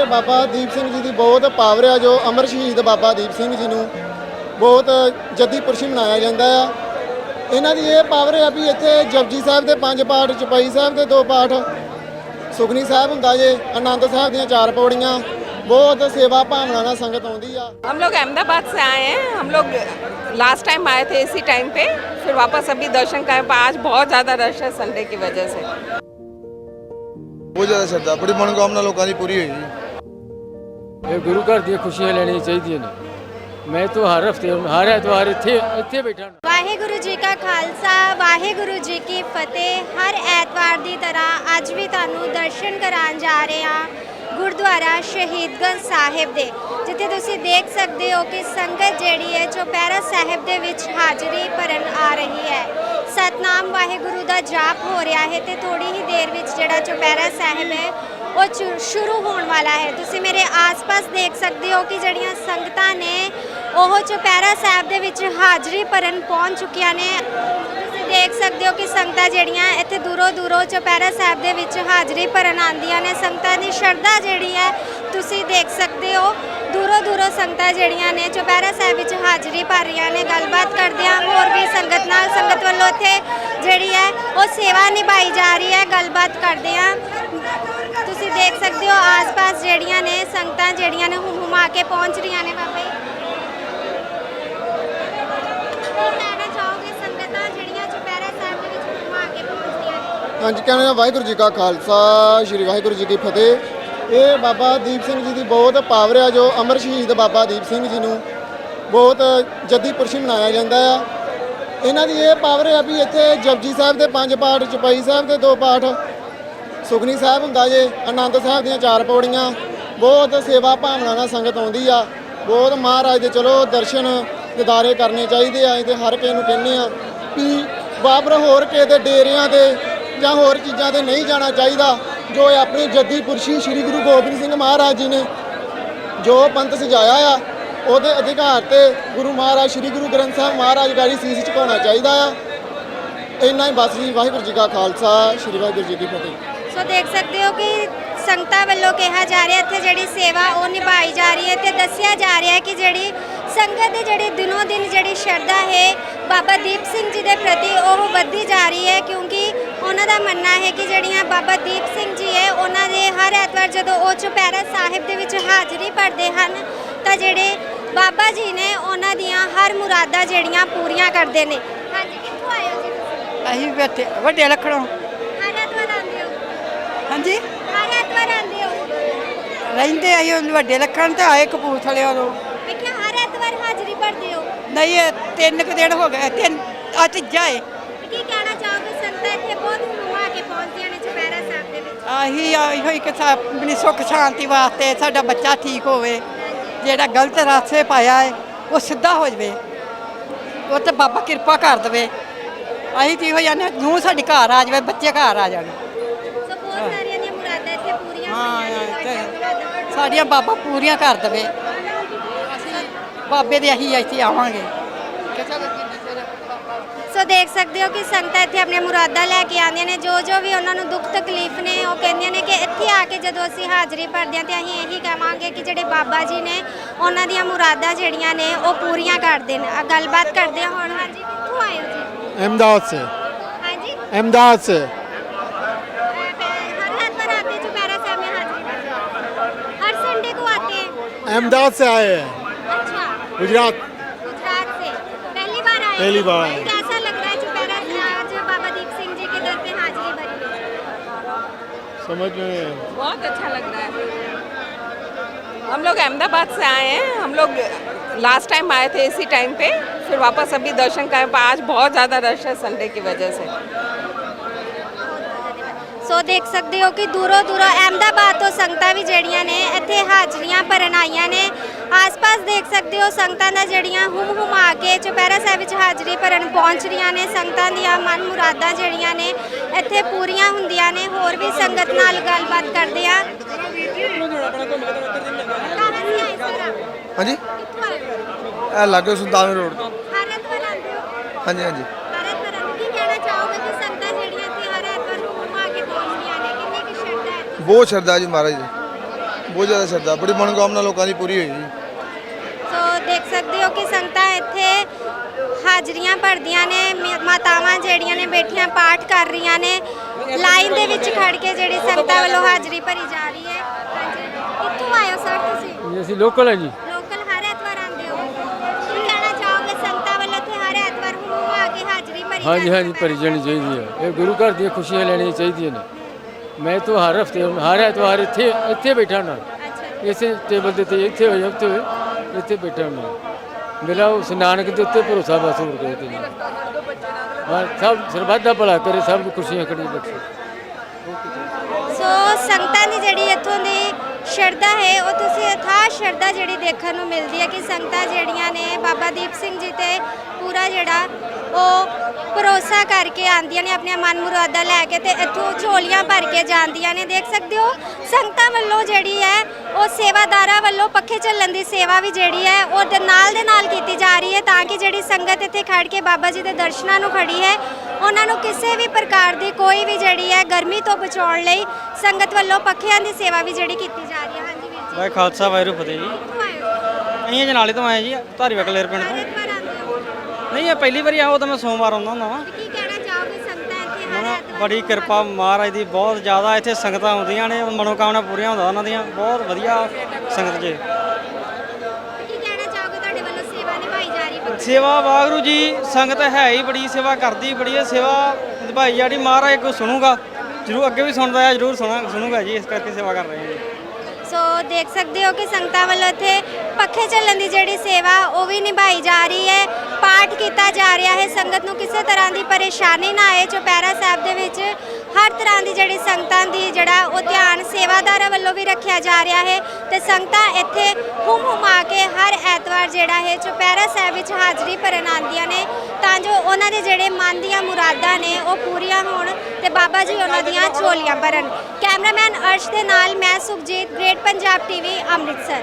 ਬਾਬਾ ਦੀਪ ਸਿੰਘ ਜੀ ਦੀ ਬਹੁਤ ਪਾਵਰ ਆ ਜੋ ਅਮਰ ਸ਼ਹੀਦ ਬਾਬਾ ਦੀਪ ਸਿੰਘ ਜੀ ਨੂੰ ਬਹੁਤ ਜੱਦੀ ਪੁਰਸ਼ੀ ਮਨਾਇਆ ਜਾਂਦਾ ਆ ਇਹਨਾਂ ਦੀ ਇਹ ਪਾਵਰ ਆ ਵੀ ਇੱਥੇ ਜਪਜੀ ਸਾਹਿਬ ਦੇ ਪੰਜ ਪਾਠ ਚਪਈ ਸਾਹਿਬ ਦੇ ਦੋ ਪਾਠ ਸੁਖਨੀ ਸਾਹਿਬ ਹੁੰਦਾ ਜੇ ਆਨੰਦ ਸਾਹਿਬ ਦੀਆਂ ਚਾਰ ਪੌੜੀਆਂ ਬਹੁਤ ਸੇਵਾ ਭਾਵਨਾ ਨਾਲ ਸੰਗਤ ਆਉਂਦੀ ਆ हम लोग अहमदाबाद से आए हैं हम लोग लास्ट टाइम आए थे इसी टाइम पे फिर वापस अभी दर्शन करें पर आज बहुत ज़्यादा रश है संडे की वजह से ਬਹੁਤ ਜ਼ਿਆਦਾ ਸ਼ਰਧਾ ਬੜੀ ਮਨੋਕਾਮਨਾ ਲੋਕਾਂ ਦੀ ਪੂਰੀ ਹੋਈ ਜੀ ਇਹ ਗੁਰੂ ਘਰ ਦੀਆਂ ਖੁਸ਼ੀਆਂ ਲੈਣੀਆਂ ਚਾਹੀਦੀਆਂ ਨੇ। ਮੈਂ ਤਾਂ ਹਰ ਹਫ਼ਤੇ ਹਰ ਐਤਵਾਰ ਇੱਥੇ ਇੱਥੇ ਬੈਠਾ ਵਾਹਿਗੁਰੂ ਜੀ ਕਾ ਖਾਲਸਾ, ਵਾਹਿਗੁਰੂ ਜੀ ਕੀ ਫਤਿਹ। ਹਰ ਐਤਵਾਰ ਦੀ ਤਰ੍ਹਾਂ ਅੱਜ ਵੀ ਤੁਹਾਨੂੰ ਦਰਸ਼ਨ ਕਰਾਉਣ ਜਾ ਰਹੇ ਹਾਂ ਗੁਰਦੁਆਰਾ ਸ਼ਹੀਦਗੰਜ ਸਾਹਿਬ ਦੇ, ਜਿੱਥੇ ਤੁਸੀਂ ਦੇਖ ਸਕਦੇ ਹੋ ਕਿ ਸੰਗਤ ਜਿਹੜੀ ਹੈ ਚੁਪਹਿਰਾ ਸਾਹਿਬ ਦੇ ਵਿੱਚ ਹਾਜ਼ਰੀ ਭਰਨ ਆ ਰਹੀ ਹੈ। ਸਤਨਾਮ ਵਾਹਿਗੁਰੂ ਦਾ ਜਾਪ ਹੋ ਰਿਹਾ ਹੈ ਤੇ ਥੋੜੀ ਹੀ ਦੇਰ ਵਿੱਚ ਜਿਹੜਾ ਚੁਪਹਿਰਾ ਸਾਹਿਬ ਹੈ ਉਹ ਚੁ- ਸ਼ੁਰੂ ਹੋਣ ਵਾਲਾ ਹੈ। ਤੁਸੀਂ ਮੇਰੇ ਆਸ-ਪਾਸ ਦੇਖ ਸਕਦੇ ਹੋ ਕਿ ਜਿਹੜੀਆਂ ਸੰਗਤਾਂ ਨੇ, ਉਹ ਚੁਪਹਿਰਾ ਸਾਹਿਬ ਦੇ ਵਿੱਚ ਹਾਜ਼ਰੀ ਭਰਨ ਪਹੁੰਚ ਚੁੱਕੀਆਂ ਨੇ। ਤੁਸੀਂ ਦੇਖ ਸਕਦੇ ਹੋ ਕਿ ਸੰਗਤਾਂ ਜਿਹੜੀਆਂ ਇੱਥੇ ਦੂਰੋਂ ਦੂਰੋਂ ਚੁਪਹਿਰਾ ਸਾਹਿਬ ਦੇ ਵਿੱਚ ਹਾਜ਼ਰੀ ਭਰਨ ਆਉਂਦੀਆਂ ਨੇ। ਸੰਗਤਾਂ ਦੀ ਸ਼ਰਧਾ ਜਿਹੜੀ ਹੈ, ਤੁਸੀਂ ਦੇਖ ਸਕਦੇ ਹੋ। ਦੂਰੋਂ ਦੂਰੋਂ ਸੰਗਤਾਂ ਜਿਹੜੀਆਂ ਨੇ ਚੁਪਹਿਰਾ ਸਾਹਿਬ ਵਿੱਚ ਹਾਜ਼ਰੀ ਭਰ ਰਹੀਆਂ ਨੇ। ਗੱਲਬਾਤ ਕਰਦਿਆਂ ਹੋਰ ਵੀ ਸੰਗਤ ਨਾਲ। ਸੰਗਤ ਵੱਲੋਂ ਇੱਥੇ ਜਿਹੜੀ ਹੈ, ਉਹ ਸੇਵਾ ਨਿਭਾਈ ਜਾ ਰਹੀ ਹੈ। ਗੱਲਬਾਤ ਕਰਦੇ ਹਾਂ। ਦੇਖ ਸਕਦੇ ਹੋ ਆਸ-ਪਾਸ ਜਿਹੜੀਆਂ ਨੇ, ਸੰਗਤਾਂ ਜਿਹੜੀਆਂ ਨੇ ਹੁਮਾ ਕੇ ਪਹੁੰਚ ਰਹੀਆਂ ਨੇ ਬਾਬਾ ਜੀ। ਕਹਿਣਾ ਚਾਹੋਗੇ ਸੰਗਤਾਂ ਜਿਹੜੀਆਂ ਚੁਪਹਿਰਾ ਸਾਹਿਬ ਦੇ ਵਿੱਚ ਹੁਮਾ ਕੇ ਪਹੁੰਚਦੀਆਂ ਨੇ? ਹਾਂਜੀ ਕਹਿੰਦੇ ਵਾਹਿਗੁਰੂ ਜੀ ਕਾ ਖਾਲਸਾ, ਸ੍ਰੀ ਵਾਹਿਗੁਰੂ ਜੀ ਕੀ ਫਤਿਹ। ਇਹ ਬਾਬਾ ਦੀਪ ਸਿੰਘ ਜੀ ਦੀ ਬਹੁਤ ਪਾਵਰ ਆ, ਜੋ ਅਮਰ ਸ਼ਹੀਦ ਬਾਬਾ ਦੀਪ ਸਿੰਘ ਜੀ ਨੂੰ ਬਹੁਤ ਜੱਦੀ ਪੁਰਸ਼ੀ ਮਨਾਇਆ ਜਾਂਦਾ ਆ। ਇਹਨਾਂ ਦੀ ਇਹ ਪਾਵਰ ਆ ਵੀ ਇੱਥੇ ਜਪਜੀ ਸਾਹਿਬ ਦੇ ਪੰਜ ਪਾਠ, ਚਪਾਈ ਸਾਹਿਬ ਦੇ ਦੋ ਪਾਠ ਸੁਖਨੀ ਸਾਹਿਬ ਹੁੰਦਾ ਜੇ, ਆਨੰਦ ਸਾਹਿਬ ਦੀਆਂ ਚਾਰ ਪੌੜੀਆਂ, ਬਹੁਤ ਸੇਵਾ ਭਾਵਨਾ ਨਾਲ ਸੰਗਤ ਆਉਂਦੀ ਆ। ਬਹੁਤ ਮਹਾਰਾਜ ਦੇ ਚਲੋ ਦਰਸ਼ਨ ਦਿਦਾਰੇ ਕਰਨੇ ਚਾਹੀਦੇ ਆ ਤੇ ਹਰ ਕਿਸੇ ਨੂੰ ਕਹਿੰਦੇ ਆ ਵੀ ਬਾਬਰ ਹੋਰ ਕਿਸੇ ਦੇ ਡੇਰਿਆਂ ਤੇ ਜਾਂ ਹੋਰ ਚੀਜ਼ਾਂ ਤੇ ਨਹੀਂ ਜਾਣਾ ਚਾਹੀਦਾ, ਜੋ ਆਪਣੀ ਜੱਦੀ ਪੁਰਸ਼ੀ ਸ੍ਰੀ ਗੁਰੂ ਗੋਬਿੰਦ ਸਿੰਘ ਮਹਾਰਾਜ ਜੀ ਨੇ ਜੋ ਪੰਥ ਸਜਾਇਆ ਆ, ਉਹਦੇ ਅਧਿਕਾਰ ਤੇ ਗੁਰੂ ਮਹਾਰਾਜ, ਸ੍ਰੀ ਗੁਰੂ ਗ੍ਰੰਥ ਸਾਹਿਬ ਮਹਾਰਾਜ ਗਾੜੀ ਸੀਸ ਝੁਕਾਉਣਾ ਚਾਹੀਦਾ ਆ। ਇੰਨਾ ਹੀ ਬਸ ਜੀ, ਵਾਹਿਗੁਰੂ ਜੀ ਕਾ ਖਾਲਸਾ, ਸ੍ਰੀ ਵਾਹਿਗੁਰੂ ਜੀ ਕੀ ਫਤਿਹ। ਸੋ ਦੇਖ ਸਕਦੇ ਹੋ ਕਿ ਸੰਗਤਾਂ ਵੱਲੋਂ ਕਿਹਾ ਜਾ ਰਿਹਾ ਇੱਥੇ ਜਿਹੜੀ ਸੇਵਾ ਉਹ ਨਿਭਾਈ ਜਾ ਰਹੀ ਹੈ ਤੇ ਦੱਸਿਆ ਜਾ ਰਿਹਾ ਹੈ ਕਿ ਜਿਹੜੀ ਸੰਗਤ ਦੇ ਜਿਹੜੇ ਦਿਨੋਂ ਦਿਨ ਜਿਹੜੀ ਸ਼ਰਧਾ ਹੈ, ਬਾਬਾ ਦੀਪ ਸਿੰਘ ਜੀ ਦੇ ਪ੍ਰਤੀ ਉਹ ਵੱਧਦੀ ਜਾ ਰਹੀ ਹੈ ਕਿਉਂਕਿ ਉਹਨਾਂ ਦਾ ਮੰਨਣਾ ਹੈ ਕਿ ਜਿਹੜੀਆਂ ਬਾਬਾ ਦੀਪ ਸਿੰਘ ਜੀ ਹੈ, ਉਹਨਾਂ ਦੇ ਹਰ ਐਤਵਾਰ ਜਦੋਂ ਉਹ ਚੁਪਹਿਰਾ ਸਾਹਿਬ ਦੇ ਵਿੱਚ ਹਾਜ਼ਰੀ ਭਰਦੇ ਹਨ, ਤਾਂ ਜਿਹੜੇ ਬਾਬਾ ਜੀ ਨੇ ਉਹਨਾਂ ਦੀਆਂ ਹਰ ਮੁਰਾਦਾਂ ਜਿਹੜੀਆਂ ਪੂਰੀਆਂ ਕਰਦੇ ਨੇ। ਹਾਂਜੀ, ਕਿੱਥੋਂ ਆਏ ਹੋ ਜੀ ਤੁਸੀਂ? ਅਸੀਂ ਬੈਠੇ ਵੱਡੇ ਲੱਖਣੋਂ ਹਰ ਐਤਵਾਰ ਆਉਂਦੇ ਹੋ ਹਾਂਜੀ? ਹਰ ਐਤਵਾਰ ਆਉਂਦੇ ਹੋ? ਰਹਿੰਦੇ ਉਹ ਵੱਡੇ ਲੱਖਣ ਤੇ ਆਏ ਕਪੂਰਥਲੇ ਤੋਂ ਮੈਂ ਕਿਹਾ ਹਰ ਐਤਵਾਰ ਹਾਜ਼ਰੀ ਭਰਦੇ ਹੋ? ਨਹੀਂ ਇਹ ਤਿੰਨ ਕੁ ਦਿਨ ਹੋ ਗਏ ਤਿੰਨ ਆ ਤੀਜਾ ਏ। ਕੀ ਕਹਿਣਾ ਚਾਹੋਗੇ ਸੰਗਤਾਂ ਇੱਥੇ ਬਹੁਤ ਹੁਮਾ ਕੇ ਪਹੁੰਚਦੀਆਂ ਨੇ ਚੁਪਹਿਰਾ ਸਾਹਿਬ ਦੇ ਵਿੱਚ। ਆਹੀ ਆਹੀ ਹੋਈ ਕਿ ਸਾ- ਆਪਣੀ ਸੁੱਖ ਸ਼ਾਂਤੀ ਵਾਸਤੇ ਸਾਡਾ ਬੱਚਾ ਠੀਕ ਹੋਵੇ ਜਿਹੜਾ ਗਲਤ ਰਾਸਤੇ ਪਾਇਆ ਏ ਉਹ ਸਿੱਧਾ ਹੋ ਜਵੇ। ਉਹ ਤੇ ਬਾਬਾ ਕਿਰਪਾ ਕਰ ਦੇਵੇ। ਅਸੀਂ ਤੇ ਹੋ ਜਾਂਦੇ ਨੂੰ ਸਾਡੀ ਘਰ ਆ ਜਾਵੇ ਬੱਚੇ ਘਰ ਆ ਜਾਣ ਸੋ ਬਹੁਤ ਸਾਰੀਆਂ ਦੀਆਂ ਮੁਰਾਦਾਂ ਇੱਥੇ ਪੂਰੀਆਂ ਹਾਂ, ਹੋਈਆਂ ਨੇ ਹਾਂ, ਤੁਹਾਡੀਆਂ ਤੇ- ਮੁਰਾਦਾਂ ਸਾਡੀਆਂ ਬਾਬਾ ਪੂਰੀਆਂ ਕਰ ਦੇਵੇ। ਬਾਬੇ ਦੇ ਅਸੀਂ ਇੱਥੇ ਆਵਾਂਗੇ। ਸੋ ਦੇਖ ਸਕਦੇ ਹੋ ਕਿ ਸੰਗਤਾਂ ਇੱਥੇ ਆਪਣੀਆਂ ਮੁਰਾਦਾਂ ਲੈ ਕੇ ਆਉਂਦੀਆਂ ਨੇ। ਜੋ ਜੋ ਵੀ ਉਹਨਾਂ ਨੂੰ ਦੁੱਖ ਤਕਲੀਫ ਨੇ ਉਹ ਕਹਿੰਦੀਆਂ ਨੇ ਕਿ ਇੱਥੇ ਆ ਕੇ ਜਦੋਂ ਅਸੀਂ ਹਾਜ਼ਰੀ ਭਰਦੇ ਹਾਂ ਤੇ ਅਸੀਂ ਇਹੀ ਕਹਾਂਗੇ ਕਿ ਜਿਹੜੇ ਬਾਬਾ ਜੀ ਨੇ ਉਹਨਾਂ ਦੀਆਂ ਮੁਰਾਦਾਂ ਜਿਹੜੀਆਂ ਨੇ ਉਹ ਪੂਰੀਆਂ ਕਰ ਦੇਣ। ਗੱਲਬਾਤ ਕਰਦੇ ਹਾਂ ਹੁਣ। ਹਾਂਜੀ ਕਿੱਥੋਂ ਆਏ ਹੋ ਜੀ? ਅਹਿਮਦਾਬਾਦ ਸੇ। ਹਾਂਜੀ। ਅਹਿਮਦਾਬਾਦ ਸੇ। अहमदाबाद से आए हैं। अच्छा। गुजरात। गुजरात से। पहली बार आए पहली बार। आए। कैसा लग रहा है चुपहरा आज बाबा दीप सिंह जी के दर पे हाजिरी भरी है? समझ में बहुत अच्छा लग रहा है। हम लोग अहमदाबाद से आए हैं। हम लोग लास्ट टाइम आए थे इसी टाइम पे। फिर वापस अभी दर्शन करें पर आज बहुत ज़्यादा रश है संडे की वजह से। ਸੋ ਦੇਖ ਸਕਦੇ ਹੋ ਕਿ ਦੂਰੋਂ ਦੂਰੋਂ ਅਹਿਮਦਾਬਾਦ ਤੋਂ ਸੰਗਤਾਂ ਵੀ ਜਿਹੜੀਆਂ ਨੇ ਇੱਥੇ ਹਾਜ਼ਰੀਆਂ ਭਰਨ ਆਈਆਂ ਨੇ। ਆਸ-ਪਾਸ ਦੇਖ ਸਕਦੇ ਹੋ ਸੰਗਤਾਂ ਦਾ ਜਿਹੜੀਆਂ ਹੁਮ ਹੁਮਾ ਕੇ ਚੁਪਹਿਰਾ ਸਾਹਿਬ ਵਿੱਚ ਹਾਜ਼ਰੀ ਭਰਨ ਪਹੁੰਚ ਰਹੀਆਂ ਨੇ। ਸੰਗਤਾਂ ਦੀਆਂ ਮਨ ਮੁਰਾਦਾਂ ਜਿਹੜੀਆਂ ਨੇ ਇੱਥੇ ਪੂਰੀਆਂ ਹੁੰਦੀਆਂ ਨੇ। ਹੋਰ ਵੀ ਸੰਗਤ ਨਾਲ ਗੱਲਬਾਤ ਕਰਦੇ ਆ। ਹਾਂਜੀ? ਇਹ ਲਾਗੇ ਸੁਲਤਾਨ ਰੋਡ। ਤੋਂ ਹਾਂਜੀ ਹਾਂਜੀ ਹਰ ਐਤਵਾਰ ਆਉਂਦੇ ਹੋ। ਕੀ ਕਹਿਣਾ ਚਾਹੋਗੇ ਕਿ ਸੰਗਤਾਂ ਜਿਹੜੀਆਂ ਇੱਥੇ ਹਰ ਐਤਵਾਰ ਹੁਮ ਹੁਮਾ ਕੇ ਪਹੁੰਚਦੀਆਂ ਨੇ ਕਿੰਨੀ ਕੁ ਸ਼ਰਧਾ ਹੈ ਬਹੁਤ ਸ਼ਰਧਾ ਜੀ ਮਹਾਰਾਜ ਦੀ। ਬਹੁਤ ਜ਼ਿਆਦਾ ਸ਼ਰਧਾ। ਬੜੀ ਮਨੋਕਾਮਨਾ ਲੋਕਾਂ ਦੀ ਪੂਰੀ ਹੋਈ ਜੀ। ਸੋ ਦੇਖ ਸਕਦੇ ਹੋ ਕਿ ਸੰਗਤਾਂ ਇੱਥੇ ਹਾਜ਼ਰੀਆਂ ਭਰਦੀਆਂ ਨੇ ਮ- ਮਾਤਾਵਾਂ ਜਿਹੜੀਆਂ ਨੇ ਬੈਠੀਆਂ ਪਾਠ ਕਰ ਰਹੀਆਂ ਨੇ। ਲਾਈਨ ਦੇ ਵਿੱਚ ਖੜ ਕੇ ਜਿਹੜੀ ਸੰਗਤਾਂ ਵੱਲੋਂ ਹਾਜ਼ਰੀ ਭਰੀ ਜਾ ਰਹੀ ਹੈ। ਹਾਂਜੀ। ਕਿੱਥੋਂ ਹੋ ਸਰ ਤੁਸੀਂ? ਜੀ ਅਸੀਂ ਲੋਕਲ ਹੈ ਜੀ। ਲੋਕਲ ਹਰ ਐਤਵਾਰ ਆਉਂਦੇ ਹੋ। ਕੀ ਕਹਿਣਾ ਚਾਹੋਗੇ ਸੰਗਤਾਂ ਵੱਲੋਂ ਇੱਥੇ ਹਰ ਐਤਵਾਰ ਹੁਮ ਆ ਕੇ ਹਾਜ਼ਰੀ ਭਰੀ ਹਾਂਜੀ ਹਾਂਜੀ? ਭਰੀ ਜਾਣੀ ਚਾਹੀਦੀ ਹੈ। ਇਹ ਗੁਰੂ ਘਰ ਦੀਆਂ ਖੁਸ਼ੀਆਂ ਲੈਣੀਆਂ ਚਾਹੀਦੀਆਂ ਨੇ। ਮੈਂ ਤਾਂ ਹਰ ਹਫ਼ਤੇ ਹਰ ਐਤਵਾਰ ਇੱਥੇ ਇੱਥੇ ਬੈਠਾ ਨਾ ਇਸੇ ਟੇਬਲ ਦੇ ਤੇ ਇੱਥੇ ਉੱਥੇ ਹੋਏ ਇੱਥੇ ਬੈਠਾ ਨਾ ਮੇਰਾ ਉਸ ਨਾਨਕ ਦੇ ਉੱਤੇ ਭਰੋਸਾ ਬਸ ਹੋਰ ਕੋਈ ਤੇ ਨਹੀਂ। ਹਾਂ ਸਭ ਸਰਬੱਤ ਦਾ ਭਲਾ ਕਰੇ ਸਭ ਨੂੰ ਖੁਸ਼ੀਆਂ ਕਰੀ ਬਖਸ਼ੇ। ਸੋ ਸੰਗਤਾਂ ਦੀ ਜਿਹੜੀ ਇੱਥੋਂ ਦੀ ਸ਼ਰਧਾ ਹੈ ਉਹ ਤੁਸੀਂ ਅਥਾਹ ਸ਼ਰਧਾ ਜਿਹੜੀ ਦੇਖਣ ਨੂੰ ਮਿਲਦੀ ਹੈ ਕਿ ਸੰਗਤਾਂ ਜਿਹੜੀਆਂ ਨੇ ਬਾਬਾ ਦੀਪ ਸਿੰਘ ਜੀ ਤੇ ਪੂਰਾ ਜਿਹੜਾ ਉਹ ਭਰੋਸਾ ਕਰਕੇ ਆਉਂਦੀਆਂ ਨੇ ਆਪਣੀਆਂ ਮਨ ਮੁਰਾਦਾਂ ਲੈ ਕੇ ਤੇ ਇੱਥੋਂ ਝੋਲੀਆਂ ਭਰ ਕੇ ਜਾਂਦੀਆਂ ਨੇ। ਦੇਖ ਸਕਦੇ ਹੋ ਸੰਗਤਾਂ ਵੱਲੋਂ ਜਿਹੜੀ ਹੈ ਉਹ ਸੇਵਾਦਾਰਾਂ ਵੱਲੋਂ ਪੱਖੇ ਚੱਲਣ ਦੀ ਸੇਵਾ ਵੀ ਜਿਹੜੀ ਹੈ ਉਹ ਦੇ ਨਾਲ ਦੇ ਨਾਲ ਕੀਤੀ ਜਾ ਰਹੀ ਹੈ ਤਾਂ ਕਿ ਜਿਹੜੀ ਸੰਗਤ ਇੱਥੇ ਖੜ ਕੇ ਬਾਬਾ ਜੀ ਦੇ ਦਰਸ਼ਨਾਂ ਨੂੰ ਖੜੀ ਹੈ ਉਹਨਾਂ ਨੂੰ ਕਿਸੇ ਵੀ ਪ੍ਰਕਾਰ ਦੀ ਕੋਈ ਵੀ ਜਿਹੜੀ ਹੈ ਗਰਮੀ ਤੋਂ ਬਚਾਉਣ ਲਈ ਸੰਗਤ ਵੱਲੋਂ ਪੱਖਿਆਂ ਦੀ ਸੇਵਾ ਵੀ ਜਿਹੜੀ ਕੀਤੀ ਜਾ ਰਹੀ ਹੈ। ਹਾਂਜੀ ਵੀਰ ਜੀ। ਵਾਹਿ ਖਾਲਸਾ ਵਾਹਿਗੁਰੂ ਫਤਿਹ ਜੀ। ਅਸੀਂ ਜਨਾਲੇ ਤੋਂ ਆਏ ਜੀ ਧਾਰੀਵਾਲ ਕਲੇਰ ਪਿੰਡ ਤੋਂ। ਨਹੀਂ ਇਹ ਪਹਿਲੀ ਵਾਰੀ ਆਉ ਤਾਂ ਮੈਂ ਸੋਮਵਾਰ ਆਉਂਦਾ ਹੁੰਦਾ ਵਾਂ। ਕੀ ਕਹਿਣਾ ਚਾਹੋਗੇ ਸੰਗਤਾਂ ਇੱਥੇ ਹਰ ਐਤਵਾਰ ਬੜੀ ਕਿਰਪਾ ਮਹਾਰਾਜ ਦੀ ਬਹੁਤ ਜ਼ਿਆਦਾ ਇੱਥੇ ਸੰਗਤਾਂ ਆਉਂਦੀਆਂ ਨੇ ਮਨੋਕਾਮਨਾ ਪੂਰੀਆਂ ਹੁੰਦਾ ਉਹਨਾਂ ਦੀਆਂ ਬਹੁਤ ਵਧੀਆ ਸੰਗਤ ਜੇ। ਕੀ ਕਹਿਣਾ ਚਾਹੋਗੇ ਤੁਹਾਡੇ ਵੱਲੋਂ ਸੇਵਾ ਨਿਭਾਈ ਜਾ ਰਹੀ ਹੈ ਸੇਵਾ ਵਾਹਿਗੁਰੂ ਜੀ ਸੰਗਤ ਹੈ ਹੀ ਬੜੀ ਸੇਵਾ ਕਰਦੀ ਬੜੀ ਹੈ ਸੇਵਾ ਨਿਭਾਈ ਜਾੜੀ ਮਹਾਰਾਜ ਕੋ ਸੁਣੂਗਾ। ਜਰੂਰ ਅੱਗੇ ਵੀ ਸੁਣਦਾ ਹੈ ਜਰੂਰ ਸੁਣਾ ਸੁਣੂਗਾ ਜੀ ਇਸ ਕਰਕੇ ਸੇਵਾ ਕਰ ਰਹੇ ਹਾਂ ਜੀ। ਸੋ ਦੇਖ ਸਕਦੇ ਹੋ ਕਿ ਸੰਗਤਾਂ ਵੱਲੋਂ ਇੱਥੇ ਪੱਖੇ ਚੱਲਣ ਦੀ ਜਿਹੜੀ ਸੇਵਾ ਉਹ ਵੀ ਨਿਭਾਈ ਜਾ ਰਹੀ ਹੈ। ਪਾਠ ਕੀਤਾ ਜਾ ਰਿਹਾ ਹੈ। ਸੰਗਤ ਨੂੰ ਕਿਸੇ ਤਰ੍ਹਾਂ ਦੀ ਪਰੇਸ਼ਾਨੀ ਨਾ ਆਏ। ਚੁਪਹਿਰਾ ਸਾਹਿਬ ਦੇ ਵਿੱਚ ਹਰ ਤਰ੍ਹਾਂ ਦੀ ਜਿਹੜੀ ਸੰਗਤਾਂ ਦੀ ਜਿਹੜਾ ਉਹ ਧਿਆਨ ਸੇਵਾਦਾਰਾਂ ਵੱਲੋਂ ਵੀ ਰੱਖਿਆ ਜਾ ਰਿਹਾ ਹੈ। ਤੇ ਸੰਗਤਾਂ ਇੱਥੇ ਹੁਮ ਹੁਮਾ ਕੇ ਹਰ ਐਤਵਾਰ ਜਿਹੜਾ ਹੈ ਚੁਪਹਿਰਾ ਸਾਹਿਬ ਵਿੱਚ ਹਾਜ਼ਰੀ ਭਰਨ ਆਉਂਦੀਆਂ ਨੇ। ਤਾਂ ਜੋ ਉਹਨਾਂ ਦੇ ਜਿਹੜੇ ਮਨ ਦੀਆਂ ਮੁਰਾਦਾਂ ਨੇ ਉਹ ਪੂਰੀਆਂ ਹੋਣ ਤੇ ਬਾਬਾ ਜੀ ਉਹਨਾਂ ਦੀਆਂ ਝੋਲੀਆਂ ਭਰਨ। ਕੈਮਰਾਮੈਨ ਅਰਸ਼ ਦੇ ਨਾਲ ਮੈਂ ਸੁਖਜੀਤ ਗ੍ਰੇਟ ਪੰਜਾਬ ਟੀਵੀ ਅੰਮ੍ਰਿਤਸਰ।